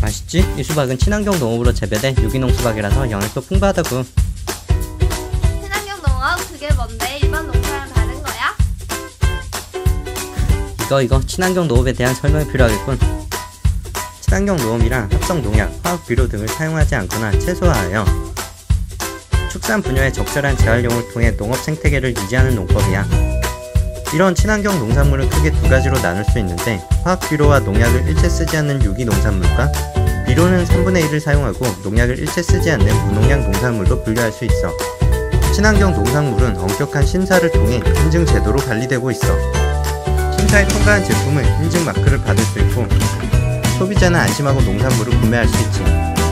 맛있지? 이 수박은 친환경 농업으로 재배된 유기농 수박이라서 영양도 풍부하다고. 친환경 농업 그게 뭔데? 일반 농사랑 다른 거야? 이거 이거 친환경 농업에 대한 설명이 필요하겠군. 친환경 농업이란 합성 농약, 화학 비료 등을 사용하지 않거나 최소화하여 축산 분야의 적절한 재활용을 통해 농업 생태계를 유지하는 농법이야. 이런 친환경 농산물은 크게 두 가지로 나눌 수 있는데 화학 비료와 농약을 일체 쓰지 않는 유기 농산물과 비료는 3분의 1을 사용하고 농약을 일체 쓰지 않는 무농약 농산물로 분류할 수 있어. 친환경 농산물은 엄격한 심사를 통해 인증 제도로 관리되고 있어. 심사에 통과한 제품은 인증 마크를 받을 수 있고 소비자는 안심하고 농산물을 구매할 수 있지.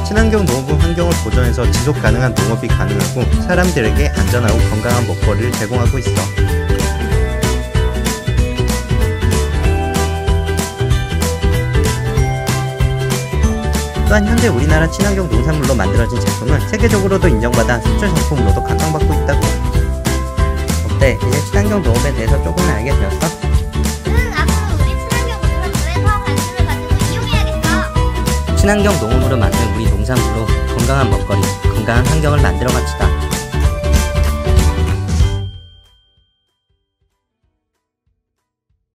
친환경 농업은 환경을 보존해서 지속 가능한 농업이 가능하고 사람들에게 안전하고 건강한 먹거리를 제공하고 있어. 또한 현재 우리나라 친환경 농산물로 만들어진 제품은 세계적으로도 인정받아 수출 상품으로도 각광받고 있다고. 어때? 이제 친환경 농업에 대해서 조금은 알게 되었어? 응, 앞으로 우리 친환경 농산물에 더 관심을 가지고 이용해야겠어. 친환경 농업으로 만든 우리 농산물로 건강한 먹거리, 건강한 환경을 만들어 갑시다.